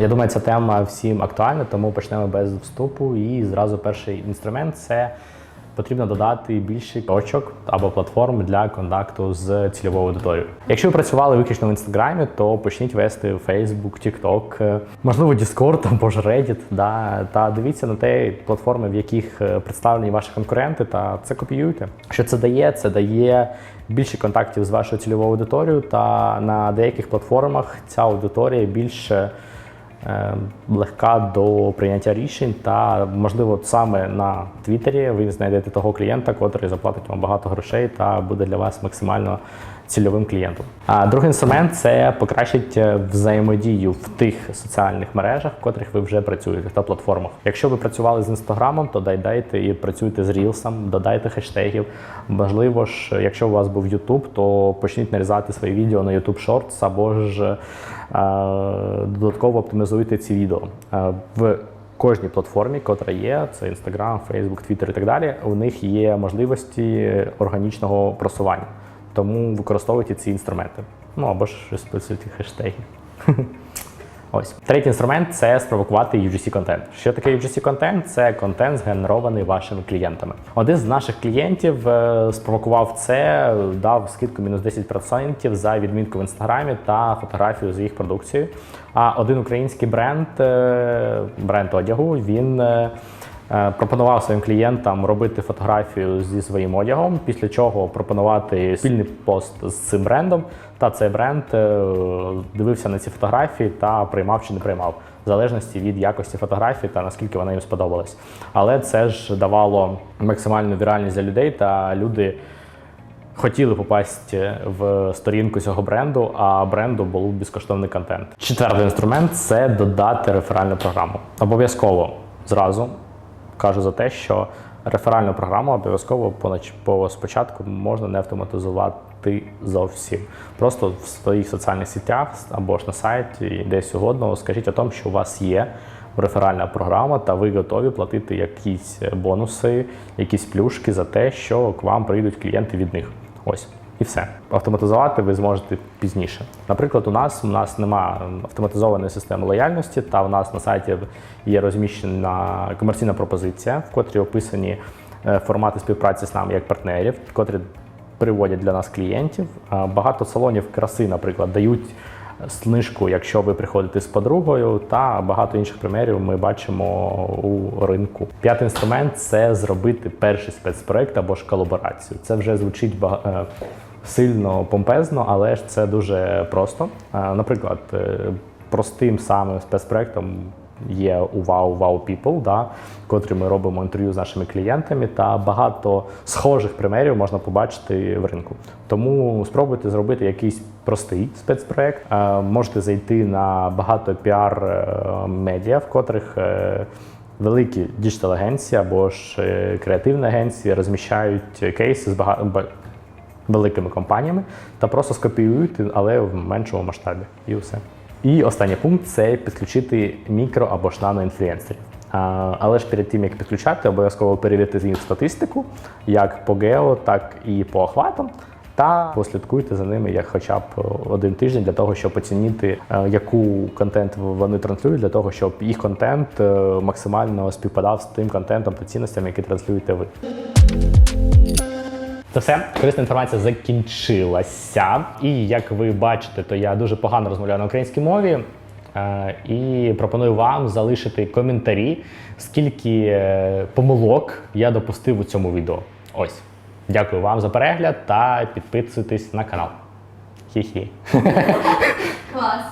Я думаю, ця тема всім актуальна, тому почнемо без вступу. І зразу перший інструмент це потрібно додати більше точок або платформ для контакту з цільовою аудиторією. Якщо ви працювали виключно в інстаграмі, то почніть вести Facebook, TikTok, е, можливо, Discord або ж Reddit. Да, та дивіться на те платформи, в яких е, представлені ваші конкуренти, та це копіюйте. Що це дає? Це дає більше контактів з вашою цільовою аудиторією, та на деяких платформах ця аудиторія більше легка до прийняття рішень. Та, можливо, саме на Твіттері ви знайдете того клієнта, котрий заплатить вам багато грошей та буде для вас максимально цільовим клієнтом. А другий інструмент це покращить е, взаємодію в тих соціальних мережах, в котрих ви вже працюєте та платформах. Якщо ви працювали з інстаграмом, то додайте і працюйте з рілсом, додайте хештегів. Можливо ж, якщо у вас був YouTube, то почніть нарізати свої відео на YouTube Shorts або ж е, додатково оптимізуйте ці відео. Е, в кожній платформі, котра є, це Instagram, Facebook, Twitter і так далі, у них є можливості органічного просування. Тому використовуйте ці інструменти. Ну або ж списуйте хештеги. Ось третій інструмент це спровокувати UGC контент. Що таке UGC контент? Це контент, згенерований вашими клієнтами. Один з наших клієнтів е, спровокував це, дав скидку мінус 10% за відмітку в інстаграмі та фотографію з їх продукцією. А один український бренд, е, бренд одягу, він. Е, Пропонував своїм клієнтам робити фотографію зі своїм одягом, після чого пропонувати спільний пост з цим брендом. Та цей бренд е, дивився на ці фотографії та приймав чи не приймав, в залежності від якості фотографії та наскільки вона їм сподобалась. Але це ж давало максимальну віральність для людей, та люди хотіли попасти в сторінку цього бренду, а бренду був безкоштовний контент. Четвертий інструмент це додати реферальну програму. Обов'язково зразу кажу за те, що реферальну програму обов'язково по спочатку можна не автоматизувати зовсім. Просто в своїх соціальних сітях або ж на сайті, десь угодно, скажіть о тому, що у вас є реферальна програма, та ви готові платити якісь бонуси, якісь плюшки за те, що к вам прийдуть клієнти від них. Ось. І все. Автоматизувати ви зможете пізніше. Наприклад, у нас у нас немає автоматизованої системи лояльності, та у нас на сайті є розміщена комерційна пропозиція, в котрій описані е, формати співпраці з нами як партнерів, котрі приводять для нас клієнтів. Багато салонів краси, наприклад, дають знижку, якщо ви приходите з подругою, та багато інших примерів ми бачимо у ринку. П'ятий інструмент це зробити перший спецпроект або ж колаборацію. Це вже звучить бага- е, сильно помпезно, але ж це дуже просто. Е, Наприклад, е, простим самим спецпроектом є у Wow Wow People, да, котрі ми робимо інтерв'ю з нашими клієнтами, та багато схожих примерів можна побачити в ринку. Тому спробуйте зробити якийсь простий спецпроект. Е, Можете зайти на багато піар медіа, в котрих великі діджитал агенції або ж креативні агенції розміщають кейси з багато великими компаніями та просто скопіюєте, але в меншому масштабі. І все. І останній пункт це підключити мікро або ж наноінфлюенсерів. Але ж перед тим, як підключати, обов'язково перевірити їх статистику, як по гео, так і по охватам. Та послідкуйте за ними як хоча б один тиждень для того, щоб оцінити, е, яку контент вони транслюють, для того, щоб їх контент е, максимально співпадав з тим контентом та цінностями, які транслюєте ви. Це все, корисна інформація закінчилася. І як ви бачите, то я дуже погано розмовляю на українській мові. Е, І пропоную вам залишити коментарі, скільки е, помилок я допустив у цьому відео. Ось. Дякую вам за перегляд та підписуйтесь на канал. Хі-хі. Клас.